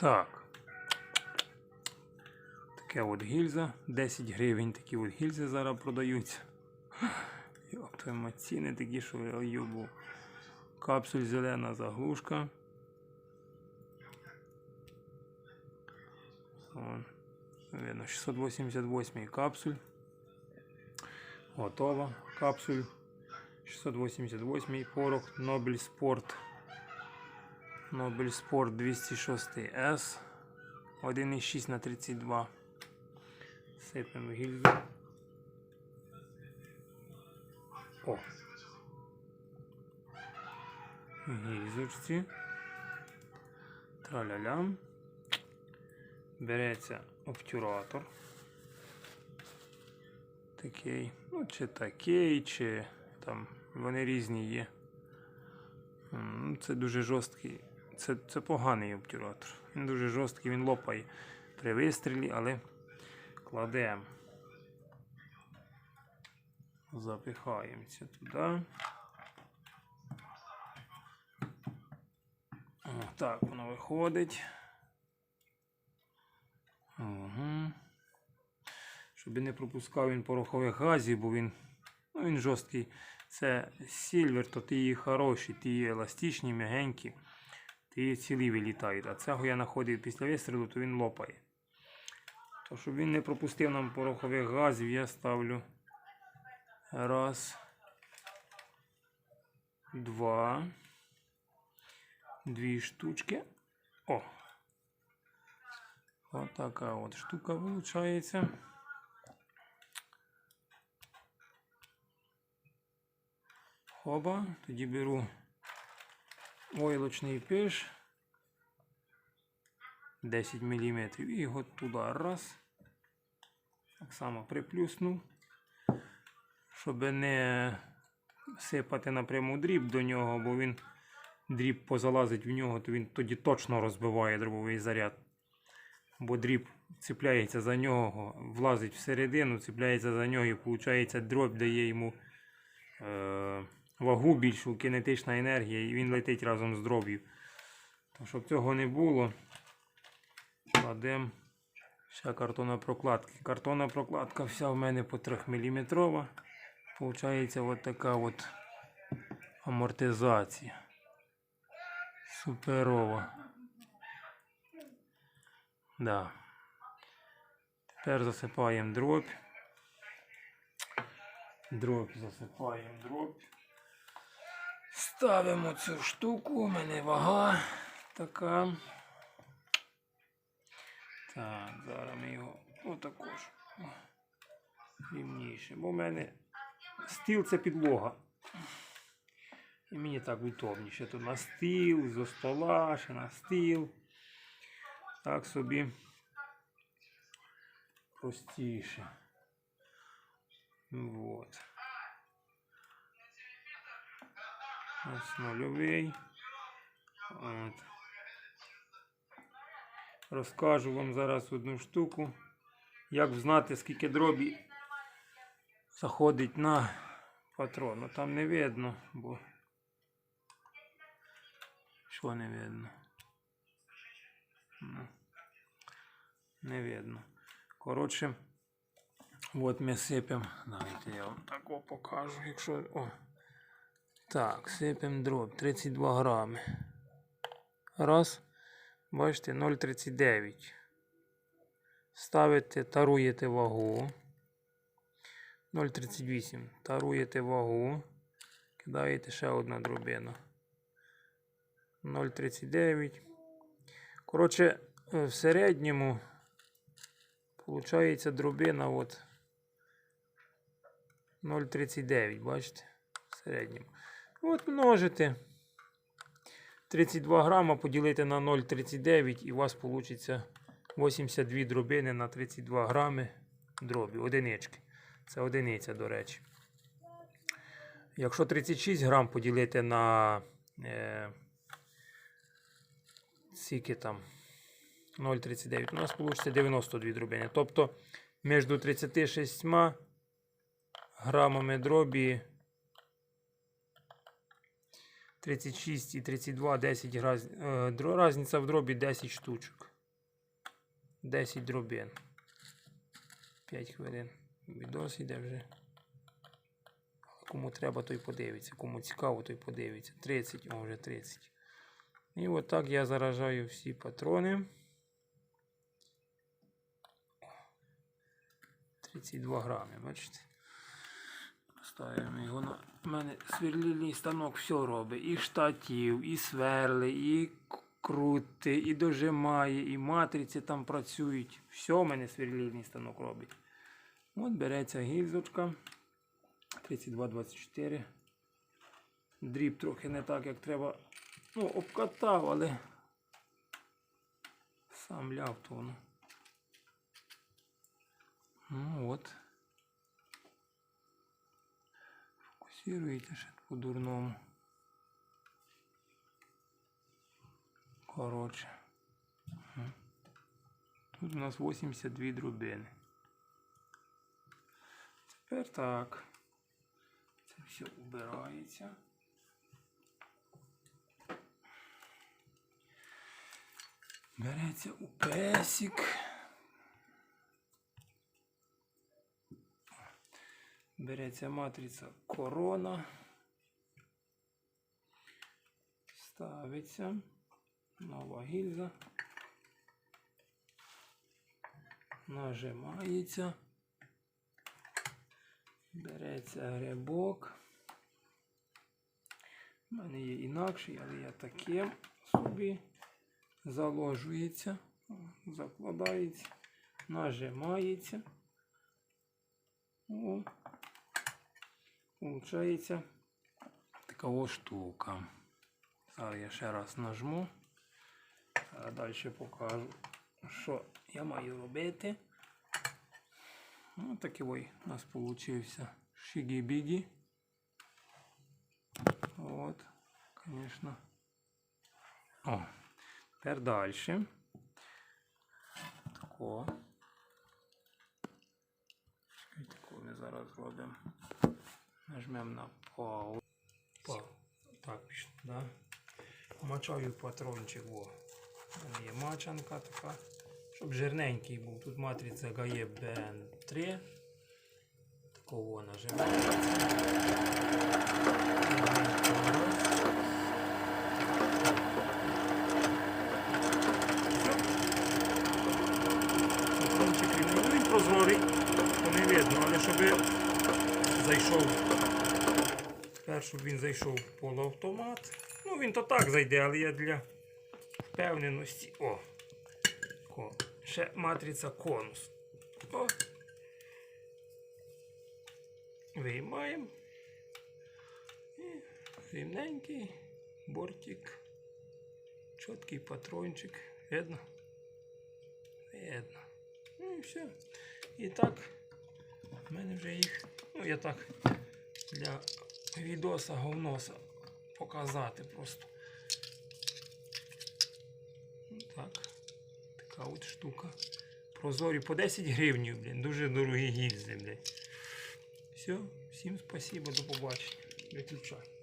Так. Таке от гільза. 10 гривень такі от гільзи зараз продаються. Йоп, твою ціни такі, що я юбу. Капсуль зелена заглушка. Вон, видно, 688 капсуль. Готова. Капсуль. 688 порох Нобель Спорт. Нобель Спорт 206 S. 1,6 на 32. Сипемо гільзу. О. Гільзочці. Траля-лям. Береться обтюратор. Такий. Ну, чи такий, чи там вони різні є. Це дуже жорсткий. Це, це поганий обтюратор. Він дуже жорсткий, він лопає при вистрілі, але кладемо. Запихаємося туди. Так воно виходить. Угу. Щоб не пропускав він порохових газів, бо він, ну, він жорсткий. Це сільвер, то ті хороші, ті еластичні, м'ягенькі, ті цілі вилітають. А цього я знаходив після вистрілу, то він лопає. То щоб він не пропустив нам порохових газів, я ставлю раз, два, дві штучки. О! Ось така от штука виходить. Хоба, тоді беру войлочний пиш 10 мм і його туди раз. Так само приплюснув, щоб не сипати напряму дріб до нього, бо він дріб позалазить в нього, то він тоді точно розбиває дробовий заряд. Бо дріб цепляється за нього, влазить всередину, цепляється за нього і виходить дроб дає йому е, вагу більшу, кинетична енергія, і він летить разом з дроб'ю. Щоб цього не було, кладемо ще картонна прокладки. Картонна прокладка вся в мене по 3 мм. Получається от така от амортизація. Суперова. Да. Тепер засипаємо дробь. Дробь засипаємо дробь. Ставимо цю штуку, у мене вага така. Так, зараз ми його отакож рівніше. Бо в мене стіл це підлога. І мені так удобніше. Тут на стіл, зо стола, ще на стіл. Так собі простіше. Вот. Нульовий. От. Розкажу вам зараз одну штуку. Як знати, скільки дробі заходить на патрон. Ну там не видно, бо що не видно? Ну, не видно. Коротше, от ми сипемо. Давайте я вам тако покажу, якщо. О. Так, сипемо дроб 32 грами. Раз. Бачите, 0,39. Ставите, таруєте вагу. 0,38. Таруєте вагу. Кидаєте ще одна дробина. 0,39. Коротше, е, в середньому Получається дробина от 0,39, бачите? В середньому. От множите 32 грама поділити на 0,39 і у вас вийде 82 дробини на 32 грами дробі, одинички. Це одиниця, до речі. Якщо 36 грам поділити на е, скільки там 0,39, у нас вийде 92 дробини. Тобто між 36 грамами дробі 36 і 32, 10 раз, дро, разниця в дробі 10 штучок. 10 дробин. 5 хвилин. Відос іде вже. Кому треба, той подивиться. Кому цікаво, той подивиться. 30, а вже 30. І отак я заражаю всі патрони. 32 грами, бачите? Ставимо його на. У мене сверлильний станок все робить. І штатів, і сверли, і крути, і дожимає, і матриці там працюють. Все у мене сверлильний станок робить. От береться гільзочка. 32-24. Дріб трохи не так, як треба. Ну, обкатав, але сам ляв то. Ну от. Фокусируєте ще по-дурному. Коротше. Тут у нас 82 дробини. Тепер так. Це все убирається. Береться у песик. Береться матриця корона. Ставиться. Нова гільза. Нажимається. Береться грибок. У мене є інакший, але я таким собі заложується, закладається, нажимається. О, Получається така ось штука. Зараз я ще раз нажму. А далі покажу, що я маю робити. Ось такий ой у нас получився шигі-бігі. От, звісно. О, тепер далі. Тако. Тако ми зараз зробимо. Нажмемо на пау. Па. Так, да? Мачаю патрончик. У є мачанка така. Щоб жирненький був. Тут матриця гає БН3. Такого нажимається. Патрончик рівний. Ну, Він прозорий, то не видно, але щоб зайшов. Тепер, він зайшов полуавтомат. Ну він то так зайде, але я для впевненості. О! О, ще матриця конус. О. Виймаємо. І рівненький бортик. Чіткий патрончик. Видно? Видно. Ну і все. І так, в мене вже їх. Ну, я так для відоса говноса показати просто. Ну, Так. Така от штука. Прозорі по 10 гривнів, блін. Дуже дорогі гільзи, блін. Все, всім спасибо, до побачення. Виключай.